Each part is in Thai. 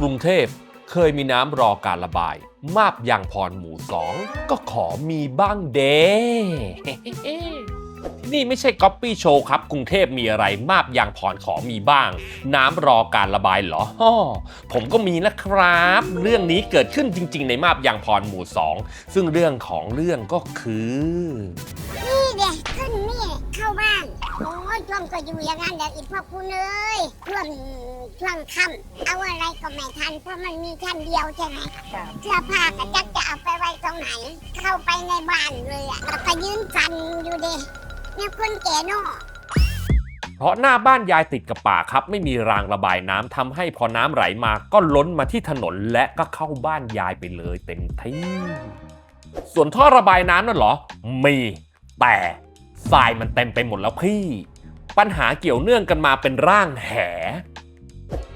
กรุงเทพเคยมีน้ำรอการระบาย มาบยางพรหมู่สองก็ขอมีบ้างเด้ที่นี่ไม่ใช่ก๊อปปี้โชว์ครับ กรุงเทพมีอะไรมาบยางพรขอมีบ้าง น้ำรอการระบายเหรออผมก็มีนะครับ เรื่องนี้เกิดขึ้นจริง ๆ ในมาบยางพรหมู่สองซึ่งเรื่องของเรื่องก็คือ นี่เด็กขึ้นนี่เข้าบ้าน วงก็อยู่อย่างนั้นเดี๋ยวอีกพ่อคุณเอ้ยช่วงช่วงค่ำเอาอะไรก็ไม่ทันเพราะมันมีชั้นเดียวใช่ไหมเสื้อผ้าก็จักจะเอาไปไว้ตรงไหน เข้าไปในบ้านเลยอะแล้วก็ยืนฟันอยู่เด็เนี่ยคนแก่เนอะเพราะหน้าบ้านยายติดกับป่าครับ ไม่มีรางระบายน้ำทำให้พอน้ำไหลมาก็ล้นมาที่ถนนและก็เข้าบ้านยายไปเลยเต็มที่ส่วนท่อระบายน้ำนั่นเหรอ มี แต่ทรายมันเต็มไปหมดแล้วพี่ ปัญหาเกี่ยวเนื่องกันมาเป็นร่างแห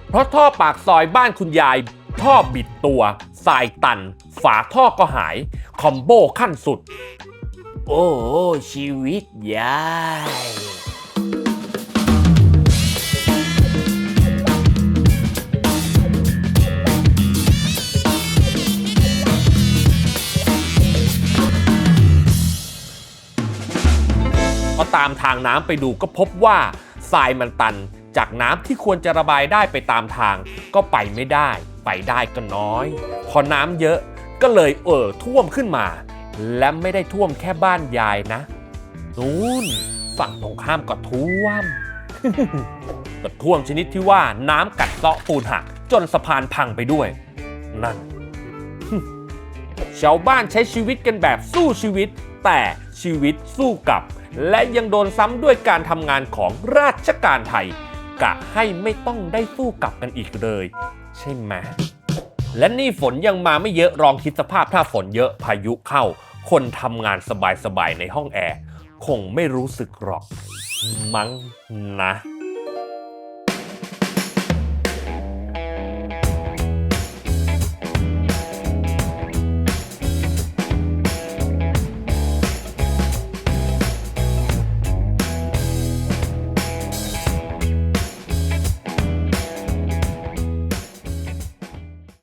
เพราะท่อปากซอยบ้านคุณยาย ท่อบิดตัวสายตัน ฝาท่อก็หาย คอมโบขั้นสุด โอ้ชีวิตยาย อตามทางน้ำไปดูก็พบว่าทรายมันตัน จากน้ำที่ควรจะระบายได้ไปตามทาง ก็ไปไม่ได้ ไปได้ก็น้อย พอน้ำเยอะก็เลยเอ่อท่วมขึ้นมา และไม่ได้ท่วมแค่บ้านยายนะนู่นฝั่งตรงข้ามก็ท่วมก็ท่วมชนิดที่ว่าน้ำกัดเซาะปูนหัก จนสะพานพังไปด้วย นั่นชาวบ้านใช้ชีวิตกันแบบสู้ชีวิต แต่ ชีวิตสู้กับ และยังโดนซ้ำด้วยการทำงานของราชการไทย กะให้ไม่ต้องได้สู้กลับกันอีกเลย ใช่ไหมและนี่ฝนยังมาไม่เยอะลองคิดสภาพถ้าฝนเยอะพายุเข้า คนทำงานสบายๆในห้องแอร์ คงไม่รู้สึกหรอก มั้งนะ